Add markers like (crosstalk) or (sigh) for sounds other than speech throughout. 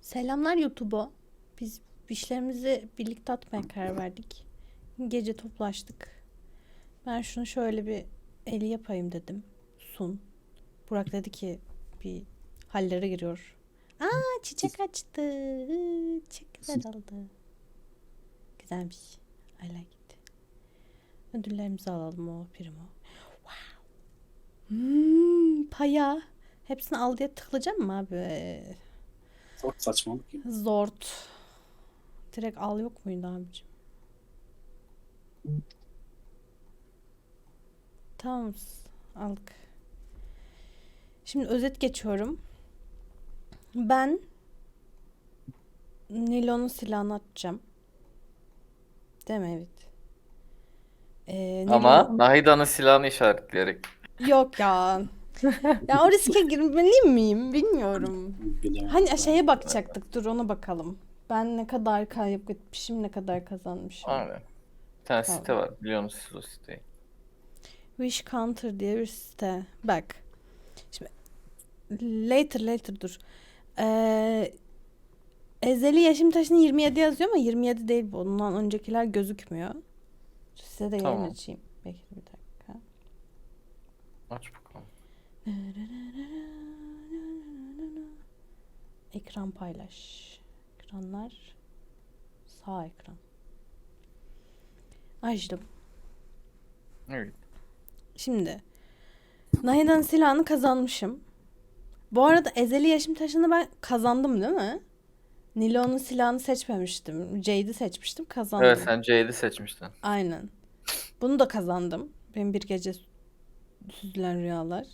Selamlar YouTube'a. Biz işlerimizi birlikte atmaya karar verdik. Gece toplaştık. Ben şunu şöyle bir eli yapayım dedim. Sun. Burak dedi ki bir hallere giriyor. Aa çiçek açtı. Çok güzel oldu. Güzelmiş. I like it. Ödüllerimizi alalım o primo. Wow. Hmm, paya. Hepsini al diye tıklayacağım mı abi? Çok saçmalık ya. Zort. Direkt al yok muydu abicim? Tamam. Aldık. Şimdi özet geçiyorum. Ben Nilon'un silahını atacağım. Değil mi? Evet. Ee, Ama Nilon- Nahida'nın silahını işaretleyerek. Yok ya. Ya o riske girmeliyim miyim? Bilmiyorum. Bilemem. Hani şeye bakacaktık. Dur ona bakalım. Ben ne kadar kaybetmişim, ne kadar kazanmışım. Aynen. Bir tane Tamam. site var. Biliyor musunuz o siteyi? Wish Counter diye bir site. Bak. Şimdi later later dur. Ee, Ezeli yaşım taşını 27 yazıyor ama 27 değil bu. Ondan öncekiler gözükmüyor. Size de yayın Tamam. açayım. Bekle bir dakika. Aç bakalım. Ekran paylaş. Ekranlar. Sağ ekran. Açtım. Evet. Şimdi. Nahida'nın silahını kazanmışım. Bu arada ezeli yaşım taşını ben kazandım değil mi? Nilon'un silahını seçmemiştim. Jade'i seçmiştim. Kazandım. Evet sen Jade'i seçmiştin. Aynen. Bunu da kazandım. Benim bir gece süzülen rüyalar.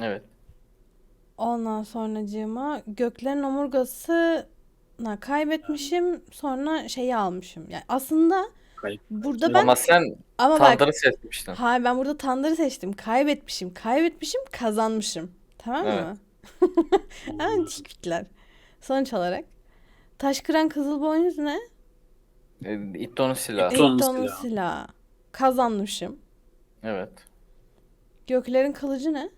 Evet. Ondan sonracığıma göklerin omurgası kaybetmişim. Sonra şeyi almışım. Yani aslında Kayıp. burada ben Ama sen ama bak Tandır'ı seçmiştin. hayır ben burada Tandır'ı seçtim. Kaybetmişim. Kaybetmişim, kazanmışım. Tamam Evet. mı? (laughs) Hemen çikitler. Sonuç olarak taş kıran kızıl boynuz ne? E, İtto'nun silahı. Ekton'un silahı. silahı. Kazanmışım. Evet. Göklerin kılıcı ne?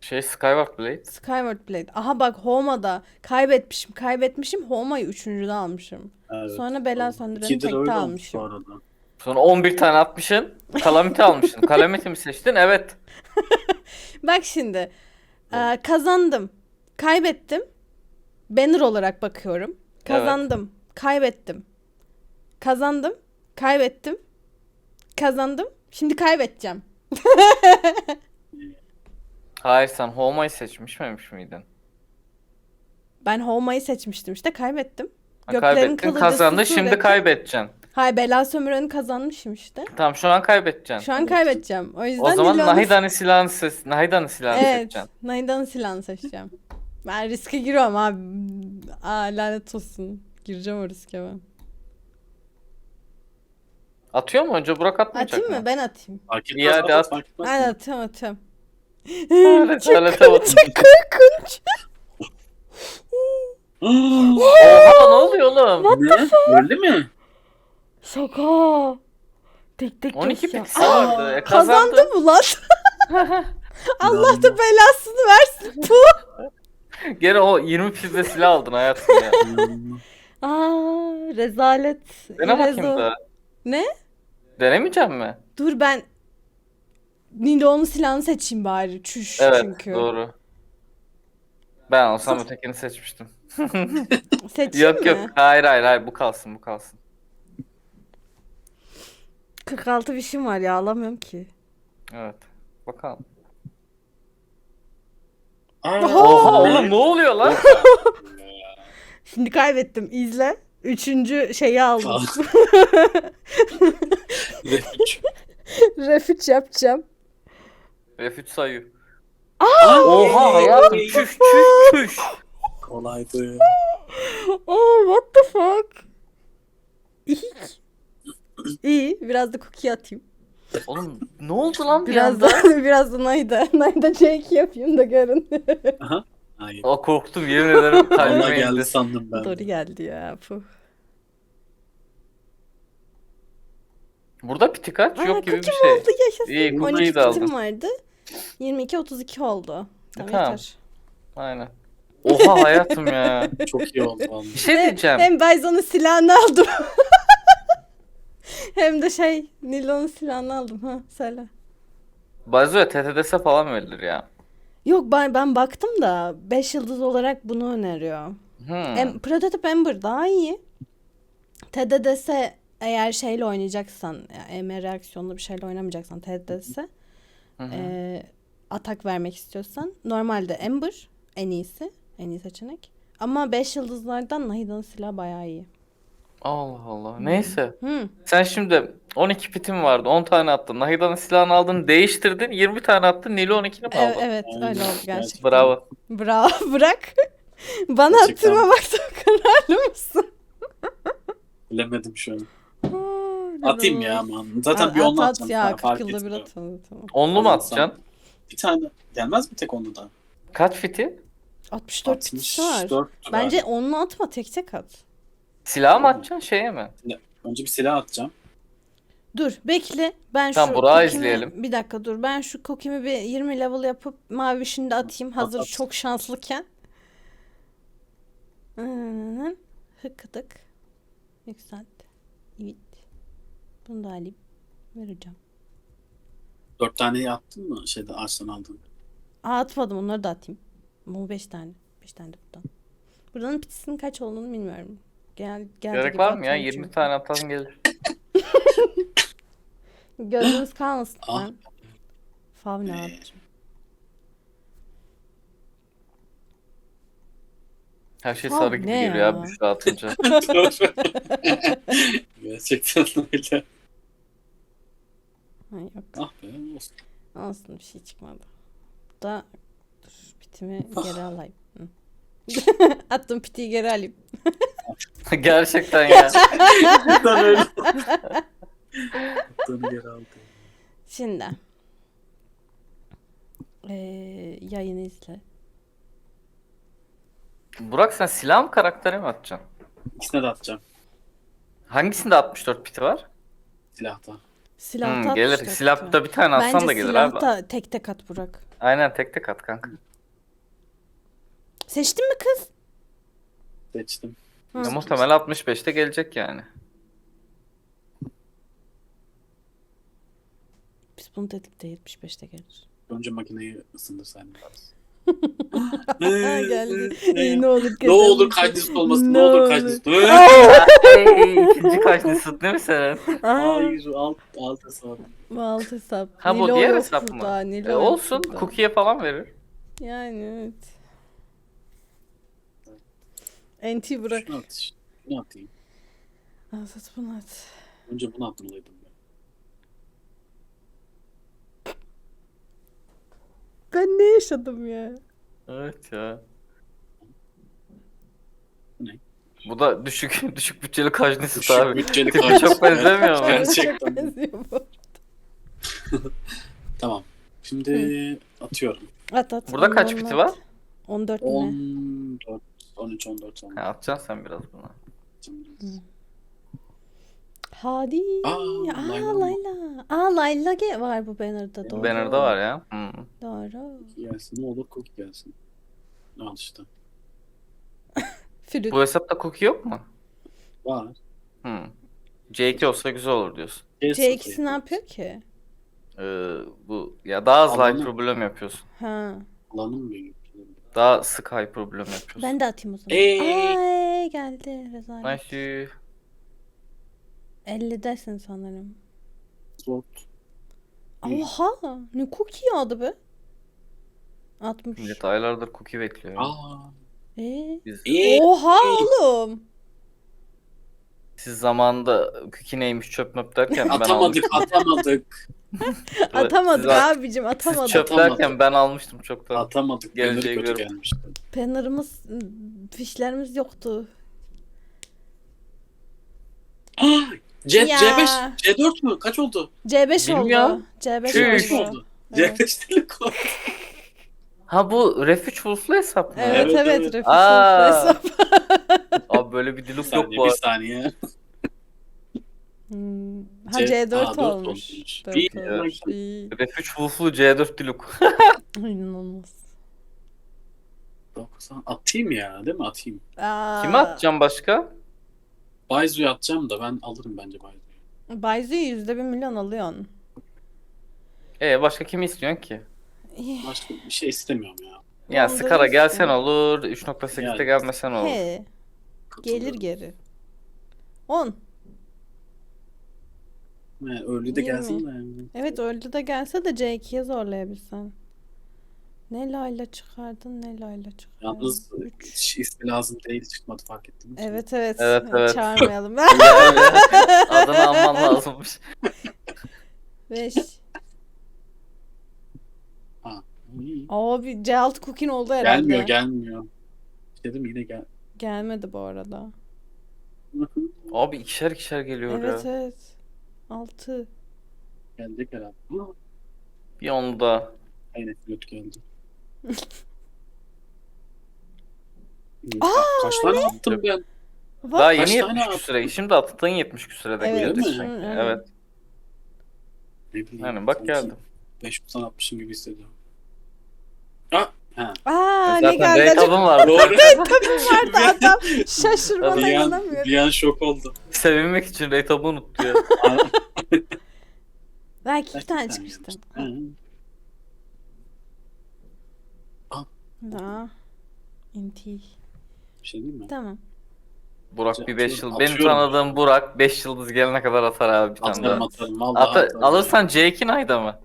Şey Skyward Blade. Skyward Blade. Aha bak Homa'da kaybetmişim. Kaybetmişim. Homa'yı üçüncüde almışım. Evet. Sonra bela söndüreni İkidir tekte öyle olmuş almışım. arada. Sonra 11 tane atmışsın. Calamity almışsın. Calamity mi seçtin? Evet. (laughs) Bak şimdi. Ee, kazandım. Kaybettim. Banner olarak bakıyorum. Kazandım. Kaybettim. Kazandım. Kaybettim. Kazandım. Şimdi kaybedeceğim. (laughs) Hayır sen Homa'yı seçmiş miymiş miydin? Ben Homa'yı seçmiştim işte kaybettim. Ha, Göklerin kaybettin kılıcı kazandın su şimdi kaybedeceksin. Hayır bela sömüreni kazanmışım işte. Tamam şu an kaybedeceksin. Şu an kaybedeceğim. O yüzden O zaman Nilon'un- Nahida'nın silahını seç. Nahida'nın silahını Evet. seçeceksin. Nahida'nın silahını seçeceğim. Ben riske giriyorum abi. Aa lanet olsun. Gireceğim o riske ben. Atıyor mu önce Burak atmayacak Atayım mı? Ben atayım. Fark İyi, etmez. hadi at, at. fark etmez. Ben atıyorum atıyorum. Rezalete bak. Korkunç. Oha ne oluyor oğlum? ne? Öyle mi? Şaka. Tek tek 12 dosya. piksel vardı. E, Kazandı kazandı. mı lan? (laughs) Allah da belasını versin. Puh. Gene o 20 pizde silah aldın hayatım ya. (laughs) Aa rezalet. Dene bakayım Rezo. da. Ne? Denemeyecek mi? Dur ben Nilo'nun silahını seçeyim bari. Çüş Evet çünkü. doğru. Ben olsam ötekini seçmiştim. (laughs) Seçeyim yok mi? yok. Hayır hayır hayır bu kalsın bu kalsın. 46 bişim var ya alamıyorum ki. Evet. Bakalım. Aa, Oha oğlum ne oluyor lan? (laughs) Şimdi kaybettim. İzle. Üçüncü şeyi aldım. (laughs) Refüç yapacağım. F3 sayıyor. Aa, Oha hayatım çüş çüş çüş. Kolaydı. Oh what the fuck? İyi. İyi. Biraz da cookie atayım. Oğlum ne oldu lan bir Biraz anda? da (laughs) biraz da Nayda. Nayda Jake yapayım da görün. (laughs) Hayır. Aa, korktum yemin ederim Ona (laughs) kalbime geldi indi. sandım ben. Doğru geldi ya. Puh. Burada piti kaç? Aa, Yok gibi bir cookie şey. oldu yaşasın. İyi, cookie'yi 12 de kitim vardı. 22 32 oldu. Tamam, tamam. yeter. Aynen. Oha hayatım ya. (laughs) Çok iyi oldu vallahi. Bir şey diyeceğim. Hem Bayzon'un silahını aldım. (laughs) Hem de şey Nilo'nun silahını aldım. Ha söyle. Bazoya TTDS falan verilir ya. Yok ben ben baktım da 5 yıldız olarak bunu öneriyor. Hmm. Em, Prototype Ember daha iyi. TDDS eğer şeyle oynayacaksan, yani EM reaksiyonlu bir şeyle oynamayacaksan TDDS Hı hı. e, atak vermek istiyorsan normalde Ember en iyisi, en iyi seçenek. Ama 5 yıldızlardan Nahida'nın silahı bayağı iyi. Allah Allah. Neyse. Hı. Sen şimdi 12 pitin vardı. 10 tane attın. Nahida'nın silahını aldın, değiştirdin. 20 tane attın. Nilo 12'ni mi Evet, aldın? evet Aynen. öyle oldu gerçekten. Bravo. Bravo (laughs) bırak. Bana Gerçekten. attırmamakta (laughs) kararlı mısın? Bilemedim şu an. Atayım ya aman. Zaten At- bir at, at atacağım. ya sana, 40 fark yılda bir etmiyor. atın. Tamam. Onlu mu Ondan atacaksın? Bir tane gelmez mi tek onu da? Kaç fiti? 64 bitisi var. 64 Bence var. onunla atma tek tek at. Silah mı atacaksın şeye mi? Önce bir silah atacağım. Dur bekle. Ben Tamam, şu Burak'ı kokimi- izleyelim. Bir dakika dur. Ben şu kokimi bir 20 level yapıp mavişini de atayım. Hazır at. çok şanslıken. Hı, Hıkkıdık. Yükselt. Evet. Bunu da alayım. Vereceğim. Dört taneyi attın mı şeyde ağaçtan aldın? Aa atmadım onları da atayım. Bu 5 tane. 5 tane de buradan. Buranın pitisinin kaç olduğunu bilmiyorum. Gel, geldi Gerek var mı ya? atıyorum 20 çünkü. tane atalım gelir. (laughs) Gözünüz kalmasın Ah. ben. Favne Ee. Her şey sarı gibi geliyor ya? ya Büşra atınca. (laughs) (laughs) Gerçekten öyle. Yok. Ah be olsun. Olsun bir şey çıkmadı. Da dur pitimi geri alayım. (laughs) Attım pitiyi geri alayım. (laughs) Gerçekten ya. Gerçekten öyle. Geri. Şimdi. Ee, yayını izle. Burak sen silah mı karaktere mi atacaksın? İkisine de atacağım. Hangisinde 64 piti var? Silahta. Silahta Hmm, at gelir. işte Silahta bir tane atsan Bence da gelir abi. silahta tek tek at Burak. Aynen tek tek at kanka. Seçtin mi kız? Seçtim. Hı. Ya muhtemelen 65'te gelecek yani. Biz bunu dedik de 75'te gelir. Önce makineyi ısındırsaydın biraz. Geldi. (laughs) İyi, ne olur Ne olur kaydüstü olmasın. Ne, Ne olur. Ey, (laughs) İkinci kaçlısın değil mi sen? Aa, Hayır alt alt hesabı. bu alt hesap. Ha bu diğer hesap mı? Nilo E, olsun. Cookie'ye falan verir. Yani evet. NT bırak. Şunu at. Şunu atayım. Asat bunu at. Önce bunu atmalıydım. Ben. Ne yaşadım ya? Evet ya. Bu ne? Bu da düşük (laughs) düşük bütçeli kaçlısı Düşük abi. bütçeli Tipi çok benzemiyor mu? Gerçekten. Çok benziyor bu. (laughs) Tamam. Şimdi atıyorum. At at. Burada kaç biti var? 14 mi? 14, 13, 14, 15. Ha, atacaksın sen biraz buna. Hadi. Aa, Aa, Layla mı? Layla. Aa Layla ge- var bu banner'da doğru. Banner'da var ya. Hmm. Doğru. Gelsin ne olur cookie gelsin. Al işte. (laughs) Flüt. Bu hesapta cookie yok mu? Var. Hmm. C2 olsa güzel olur diyorsun. C2'si ne yapıyor ki? Ee, bu ya daha az Alanı. high problem yapıyorsun. Ha. Alanım büyük. Daha sık high problem yapıyorsun. Ben de atayım o zaman. Ee? Ay geldi rezalet. Nice. 50'desin sanırım. Zor. Oha! Ne cookie yağdı be? 60. Millet aylardır cookie bekliyor. ya. Aa. Ee? Biz, İyi. Oha oğlum. siz zamanında cookie neymiş çöp möp derken ben Atamadık, almıştım. atamadık. (laughs) Atamadık Siz, abicim siz atamadık. çöp Atamadık. derken ben almıştım çoktan. Atamadık. Geleceği Geleceği kötü gelmişti. Banner'ımız, fişlerimiz yoktu. Aa, C, Ya. C5, C4 mü? Kaç oldu? C5 Bilmiyorum. oldu. C5 Çüş. C5 oldu. oldu. Evet. C5 delik oldu. Ha bu Refuge Wolf'lu hesap mı? Evet Evet, evet. evet. Aa. hesap. (laughs) Abi böyle bir diluk yok bu bir arada. saniye. Hmm. Ha C- C4 Aa, dört olmuş. olmuş. 4 İyi, olmuş. İyi. Refuge Wolf'lu C4 diluk. (laughs) İnanılmaz. 90 atayım ya değil mi? Atayım. Aa, Kime atacağım başka? Bayzu'yu atacağım da ben alırım bence Bayzu'yu. Bayzu'yu yüzde bir milyon alıyorsun. E başka kimi istiyorsun ki? Başka bir şey istemiyorum ya. Ya Onları Skara gelsen olur, 3.8'de Yani. gelmesen olur. He, gelir Katılıyorum. geri. 10. Yani öyle de Yirmi. gelsin de yani. Evet öldü de gelse de C2'ye zorlayabilsen. Ne layla çıkardın ne layla çıkardın. Yalnız 3. hiç ismi lazım değil çıkmadı fark ettin mi? Evet evet. Evet, evet. Çağırmayalım. (laughs) Adını alman lazımmış. 5. Abi C6 cookin oldu herhalde. Gelmiyor gelmiyor. Dedim yine gel. Gelmedi bu arada. Abi ikişer ikişer geliyor Evet ya. evet. 6. Gelecek herhalde. Bir onu da. Aynen pilot geldi. (laughs) Aa, Kaç tane attım ben? Daha Kaç yeni tane 70 attın? küsüre. Şimdi attığın 70 küsürede Evet, geldi mi? Hı, hı. Evet. Ne bileyim. Yani bak sanki geldi. 500 atmışım gibi hissediyorum. Ha. Aa ne Zaten geldi acaba? Raytab'ın var. Doğru. (laughs) vardı adam. Şaşırmana bir, an, inanamıyorum. bir an şok oldum. Sevinmek için Raytab'ı unuttu ya. (laughs) Belki iki tane çıkmıştır. yapmıştım? Hı. Daha. İnti. Bir şey değil mi? Tamam. Burak bir 5 yıl. Atıyorum. Benim tanıdığım Burak 5 yıldız gelene kadar atar abi bir tane Atarım daha. atarım. Vallahi Ata- atarım. alırsan C2 Nayda mı?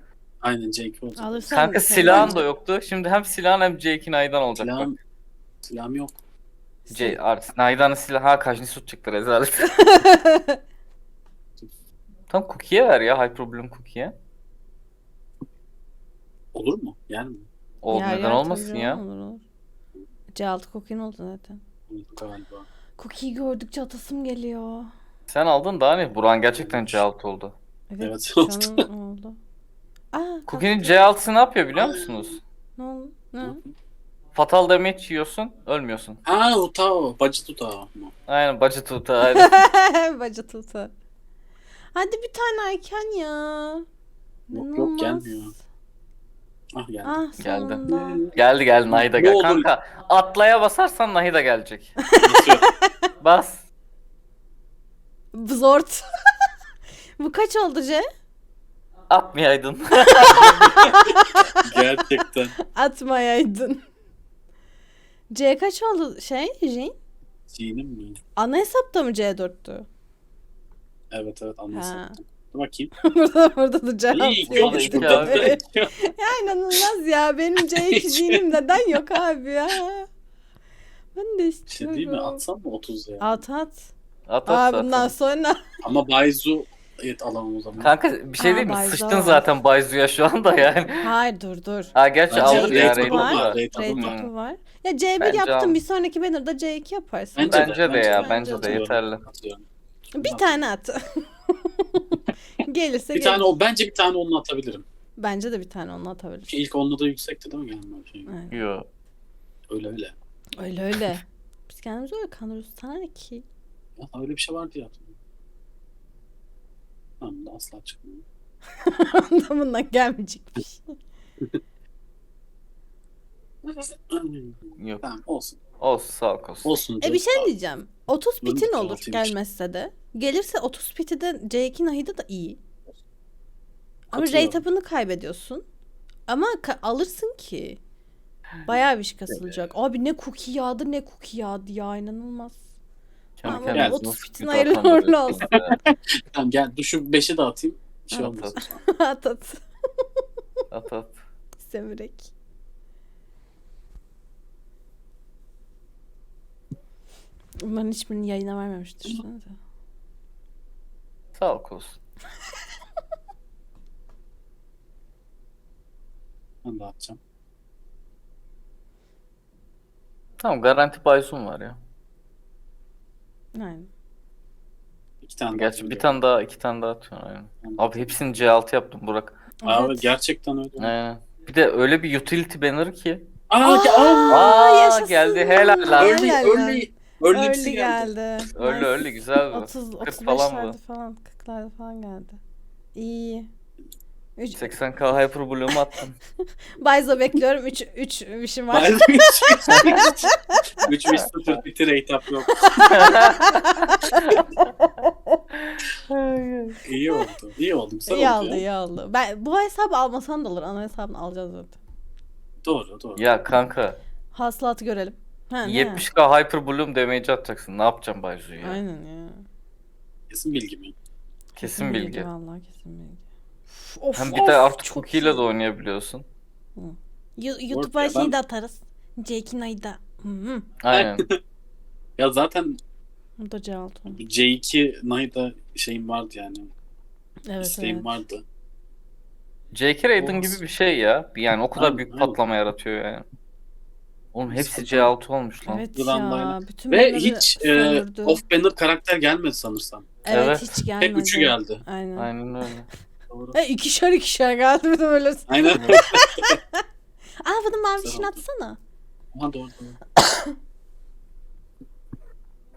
Aynen Jake olacak. Alırsan Kanka sen- silahın da yoktu. Şimdi hem silahın hem C2 Naydan olacak bak. Silahım, silahım yok. C artık Naydan'ın silahı ha Kajnisut çıktı rezalet. (laughs) Tam Cookie'ye ver ya High Problem Cookie'ye. Olur mu? Yer mi? O Yer neden tabii olmasın canım, ya? Olur olur. C6 cookin oldu zaten. Galiba. Cookie'yi gördükçe atasım geliyor. Sen aldın daha ne? Buran gerçekten C6 oldu. Evet, Evet, oldu. an oldu. Aa, Cookie'nin kalktı. C6'sı ne yapıyor biliyor musunuz? Ne oldu? Ne? Fatal damage yiyorsun, ölmüyorsun. Ha Utao. Bacı Utao? Aynen tutu aynen. Bacı tutu. (laughs) Hadi bir tane erken ya. Yok, yok, İnanılmaz. gelmiyor. Ah geldi. Ah Geldi. sonunda. geldi geldi Nahida Ne gel. olur. Kanka atlaya basarsan Nahida gelecek. (laughs) Bitiyor. Bas. Zort. (laughs) Bu kaç oldu C? Atmayaydın. Gerçekten. Atmayaydın. C kaç oldu şey Jin? Zinim mi? Ana hesapta mı C4'tü? Evet evet Ha. anlasın. Bakayım. (laughs) burada burada da C6 İyi yok. yokmuş iki burada. abi. (laughs) Ya inanılmaz ya. Benim C2 Jin'im neden yok abi ya? Ben de Bir şey istiyorum. değil mi? Atsam mı 30 ya? At at. At Aa at bundan sonra. Ama Bayzu evet alamam o zaman. Kanka bir şey Aa, değil mi? Bayza Sıçtın var. zaten Bayzu'ya şu anda yani. Hayır dur dur. Ha gerçi Bence alır ya Rate'ı Raid'ı var. var. Ya C1 Bence yaptım. al. Bir sonraki banner'da C2 yaparsın. Bence de, Bence de bence ya de. bence de yeterli. Bir tane at. (laughs) Gelirse Bir gelir. tane o bence bir tane onunla atabilirim. Bence de bir tane onu atabilir. Ki ilk onunla da yüksekti değil mi gelme şey. Aynen. Yo. Öyle öyle. Öyle öyle. Biz kendimizi öyle kandırıyoruz. Sana ne ki? Ya, öyle bir şey vardı ya. Tamam da asla çıkmıyor. (laughs) Anlamından gelmeyecekmiş. Yok. Tamam olsun. Olsun sağ ol olsun. Olsun. E bir şey diyeceğim. 30 Bunu pitin bir olur gelmezse de. Gelirse 30 piti de C2 Nahida da iyi. Ama Katılıyorum. rate up'ını kaybediyorsun. Ama ka- alırsın ki. Bayağı bir şey kasılacak. Abi ne cookie yağdı ne cookie yağdı ya inanılmaz. Kendi Ama kendine 30 nasıl pitin kötü hayırlı atan uğurlu bir olsun. ya. (laughs) Tamam gel dur şu 5'i de atayım. Bir şey At, olmasın. at at. At (laughs) at. Semirek. Umarım hiçbirini yayına vermemiştir. düşünsenize. Sağ ol olsun. (laughs) Ben de atacağım. Tamam garanti Baysun var ya. Aynen. İki tane daha Gerçi bir tane daha iki tane daha atıyorsun aynen. Abi hepsini C6 yaptım Burak. Abi Evet. gerçekten öyle. Aynen. Bir de öyle bir utility banner ki. Aa, Aa, ge- aa, Aa, yaşasın. geldi, helal lan. Early, Helal lan. early, Early geldi. geldi. Öyle Nice. öyle güzel bu. 30 40 falan 35'lerde bu. falan 40'larda falan geldi. İyi. Üç, 80k Hyper Bloom'u attım. Bayzo bekliyorum. 3 3 işim var. Ben 3 3 0 bitir etap yok. İyi oldu. İyi oldu. Güzel iyi oldu oldu, ya. iyi oldu. Ben bu hesabı almasan da olur. Ana hesabını alacağız zaten. Doğru doğru. ya kanka Hasılatı görelim. Ha, ne? 70k Hyper Bloom damage atacaksın. Ne yapacağım Bayzu ya? Aynen ya. Kesin bilgi mi? Kesin bilgi. Vallahi kesin bilgi. Of, of, Hem bir de artık çok cookie ile de oynayabiliyorsun. Yo- YouTube'a ya, şey ben- de atarız. Jake'in ayı da. Hı hı. Aynen. (laughs) Ya zaten Bu da C6. C2 Nay'da şeyim vardı yani. Evet isteğim evet. vardı. J.K. Raiden Olsun. gibi bir şey ya. Yani o kadar Aynen, büyük aynen. patlama yaratıyor yani. Oğlum hepsi Sıkıntı. C6 olmuş lan. Evet ya. aynı. Bütün Ve bunları hiç e, sömürdü. off-banner karakter gelmedi sanırsam. Evet, Evet. hiç gelmedi. Hep üçü geldi. Aynen. Aynen öyle. (laughs) Doğru. E, ikişer ikişer geldi bir de böyle. Aynen. (laughs) Aa bunun mavi Güzel işini oldu. atsana. Aha doğru doğru. (coughs)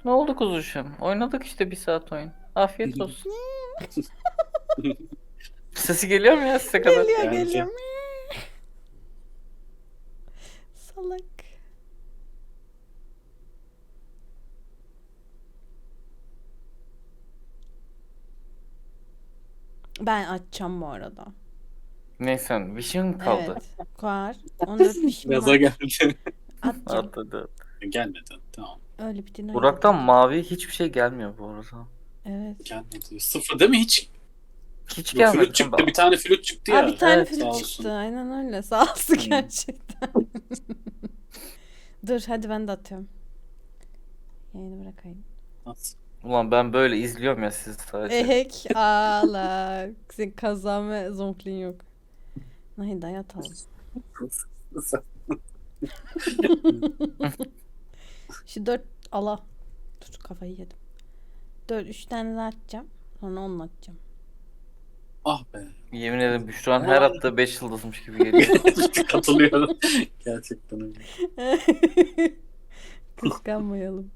Ne oldu kuzuşum? Oynadık işte bir saat oyun. Afiyet olsun. (laughs) Sesi geliyor mu ya size kadar? Geliyor geliyor. Ben açacağım bu arada. Neyse Vision kaldı. Evet. Var. 14 pişim Yaza var. geldi. Atacağım. Atladı. gelmedi. Tamam. Öyle bir dinle. Burak'tan mavi hiçbir şey gelmiyor bu arada. Evet. Gelmedi. Sıfır değil mi hiç? Hiç Yok, gelmedi. flüt çıktı. Bir tane flüt çıktı ya. Aa, bir tane Evet, flüt sağ çıktı. olsun. Aynen öyle. Sağ olsun Hmm. gerçekten. (laughs) Dur hadi ben de atıyorum. Yayını bırakayım. Nasıl? Ulan ben böyle izliyorum ya sizi sadece. Ehek ağla. Senin kazan ve zonkliğin yok. Haydi atalım. (laughs) Şu dört ala. Dur kafayı yedim. Dört üç tane daha atacağım. Sonra onu atacağım. ah be. Yemin ederim Büşra'nın her attığı 5 yıldızmış gibi geliyor. (laughs) Katılıyorum. Gerçekten öyle. (laughs) Kıskanmayalım.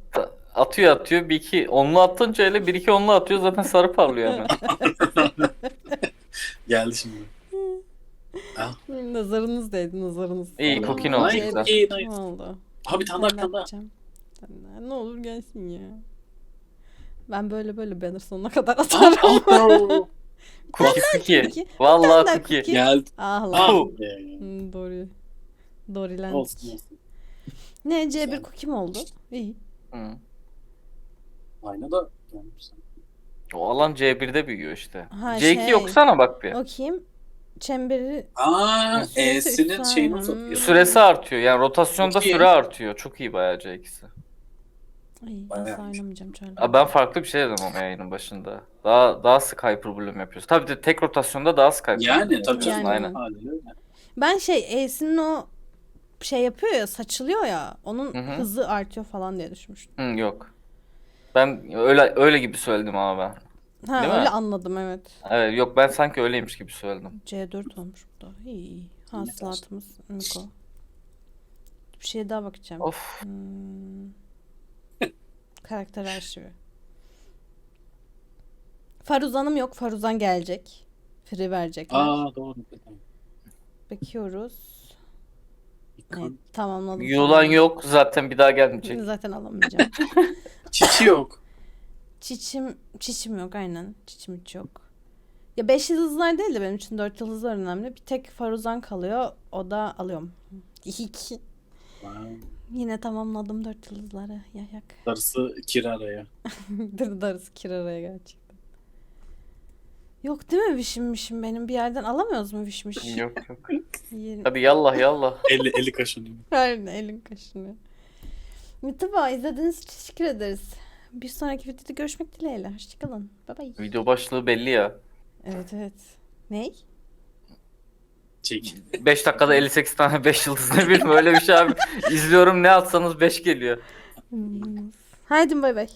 Atıyor atıyor bir iki onlu attınca öyle bir iki onlu atıyor zaten sarı parlıyor hemen. (laughs) Geldi şimdi. Nazarınız değdi nazarınız. İyi, kokin oldu Nice, güzel. iyi, Ne oldu? Ha bir tane daha bir tane daha. Ne olur gelsin ya. Ben böyle böyle banner sonuna kadar atarım. Ah, (laughs) Cookie cookie. cookie. Vallahi Bir tane daha cookie. cookie. Geldi. Ah lan. Ah. Hmm, Dory. Doryland. Olsun olsun. Ne C1 Güzel. cookie mi oldu? İyi. Hı. Ayna da gelmiş. O alan C1'de büyüyor işte. Ha, C2 şey. yoksana bak bir. Bakayım. Çemberi Aa, E'sinin şeyini uzatıyor. Süresi artıyor. Yani rotasyonda Çok iyi. süre artıyor. Çok iyi bayağı C2'si. Ay Bayağı nasıl oynamayacağım şöyle. Aa, Ben farklı bir şey dedim ama yayının başında. Daha daha sık hyper bloom yapıyoruz. Tabii de tek rotasyonda daha sık hyper bloom Yani tabii yapıyorsun. Yani. Aynen. Ben şey E'sinin o şey yapıyor ya saçılıyor ya onun Hı hı. hızı artıyor falan diye düşünmüştüm. Hı, yok. Ben öyle öyle gibi söyledim ama ben. Ha Değil mi? öyle anladım evet. Evet yok ben sanki öyleymiş gibi söyledim. C4 olmuş bu da. İyi iyi. Hasılatımız Miko. Bir şeye daha bakacağım. Of. Hmm. Karakter arşivi. Faruzan'ım yok. Faruzan gelecek. Free verecekler. Aa doğru. Bakıyoruz. İkon. Evet, tamamladım. Yulan yok zaten bir daha gelmeyecek. Zaten alamayacağım. (laughs) Çiçi yok. Çiçim, çiçim yok aynen. Çiçim hiç yok. Ya 5 yıldızlar değil de benim için 4 yıldızlar önemli. Bir tek Faruzan kalıyor. O da alıyorum. İki. Yine tamamladım 4 yıldızları. Yayak. Darısı kira araya. (laughs) Dırdarız kiraraya gerçekten. Yok değil mi vişimmişim benim? Bir yerden alamıyoruz mu vişmiş? Yok yok. (laughs) Hadi yallah yallah. Eli, eli kaşınıyor. Aynen elin kaşını. YouTube'a izlediğiniz için teşekkür ederiz. Bir sonraki videoda görüşmek dileğiyle. Hoşçakalın. Bye bye. Video başlığı belli ya. Evet evet. Ney? Çek. 5 dakikada 58 tane 5 yıldız ne bileyim öyle bir şey abi. İzliyorum ne atsanız 5 geliyor. Hmm. Haydi bay bay.